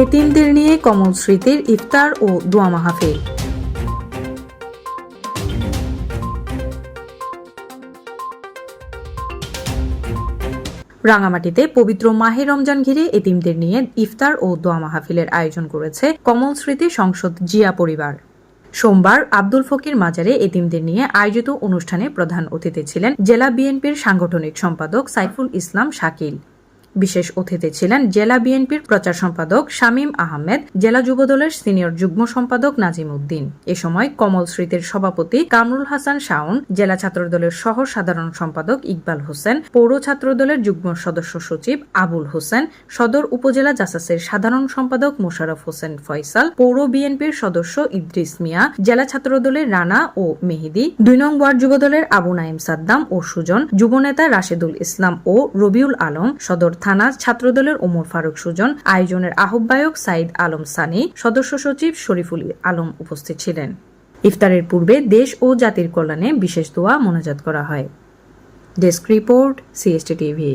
এতিমদের নিয়ে কমল স্মৃতির ইফতার ও দোয়া মাহফিল। রাঙামাটিতে পবিত্র মাহে রমজান ঘিরে এতিমদের নিয়ে ইফতার ও দোয়া মাহফিলের আয়োজন করেছে কমল স্মৃতি সংসদ জিয়া পরিবার। সোমবার আব্দুল ফকির মাজারে এতিমদের নিয়ে আয়োজিত অনুষ্ঠানে প্রধান অতিথি ছিলেন জেলা বিএনপির সাংগঠনিক সম্পাদক সাইফুল ইসলাম শাকিল। বিশেষ অতিথি ছিলেন জেলা বিএনপির প্রচার সম্পাদক শামীম আহমেদ, জেলা যুবদলের সিনিয়র যুগ্ম সম্পাদক নাজিম উদ্দিন। এ সময় কমল স্মৃতির সভাপতি কামরুল হাসান শাওন, জেলা ছাত্রদলের সহ সাধারণ সম্পাদক ইকবাল হোসেন, পৌর ছাত্রদলের যুগ্ম সদস্য সচিব আবুল হোসেন, সদর উপজেলা জাসাসের সাধারণ সম্পাদক মোশাররফ হোসেন ফয়সাল, পৌর বিএনপির সদস্য ইদ্রিস মিয়া, জেলা ছাত্রদলের রানা ও মেহেদি, দুই নং ওয়ার্ড যুবদলের আবু নাইম সাদ্দাম ও সুজন, যুবনেতা রাশেদুল ইসলাম ও রবিউল আলম, সদর থানা ছাত্রদলের ওমর ফারুক সুজন, আয়োজনের আহ্বায়ক সাইদ আলম সানি, সদস্য সচিব শরীফুল আলম উপস্থিত ছিলেন। ইফতারের পূর্বে দেশ ও জাতির কল্যাণে বিশেষ দোয়া মোনাজাত করা হয়। Desk report, CST TV.